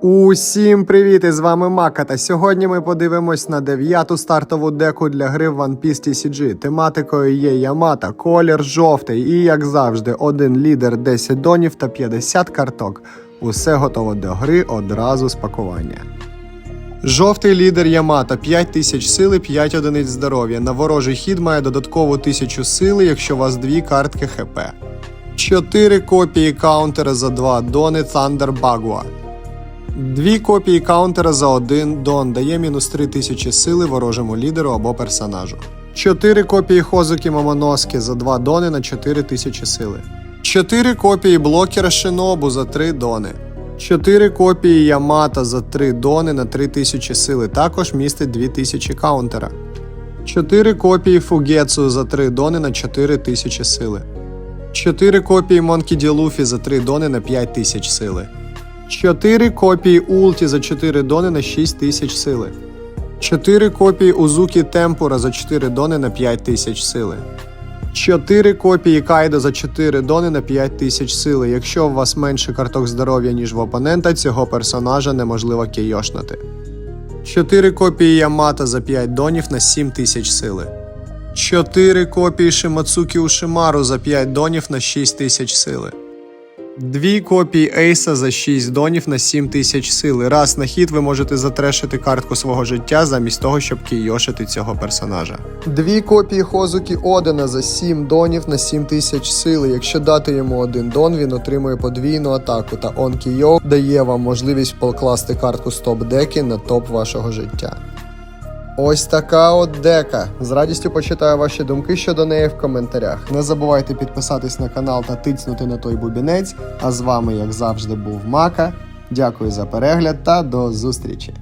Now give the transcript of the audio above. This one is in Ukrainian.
Усім привіт! З вами Мака. Та сьогодні ми подивимось на дев'яту стартову деку для гри в One Piece TCG. Тематикою є Ямата, колір жовтий і, як завжди, один лідер, 10 донів та 50 карток. Усе готово до гри одразу з пакування. Жовтий лідер Ямата 5000 сили, 5 одиниць здоров'я. На ворожий хід має додаткову 1000 сили, якщо у вас дві картки ХП. 4 копії каунтера за 2 дони Thunder Bagua. Дві копії каунтера за один дон дає мінус 3000 сили ворожому лідеру або персонажу. Чотири копії Хозуки Момоноски за 2 дони на 4000 сили. Чотири копії блокера Шинобу за 3 дони. Чотири копії Ямата за 3 дони на 3000 сили. Також містить 2000 каунтера. 4 копії Фугецу за 3 дони на 4000 сили. 4 копії Монкі Ді за 3 дони на 5000 сили. 4 копії Улті за 4 дони на 6 тисяч сили. 4 копії Узукі Темпура за 4 дони на 5 тисяч сили. 4 копії Кайдо за 4 дони на 5 тисяч сили. Якщо у вас менше карток здоров'я, ніж в опонента, цього персонажа неможливо кейошнати. 4 копії Ямата за 5 донів на 7 тисяч сили. 4 копії Шимацукі Ушимару за 5 донів на 6 тисяч сили. Дві копії Ейса за 6 донів на 7 тисяч сили. Раз на хід ви можете затрешити картку свого життя замість того, щоб кійошити цього персонажа. Дві копії Хозукі Одена за 7 донів на 7 тисяч сили. Якщо дати йому один дон, він отримує подвійну атаку. Та Он Кійо дає вам можливість покласти картку з топ-деки на топ вашого життя. Ось така от дека. З радістю почитаю ваші думки щодо неї в коментарях. Не забувайте підписатись на канал та тицнути на той бубінець. А з вами, як завжди, був Мака. Дякую за перегляд та до зустрічі!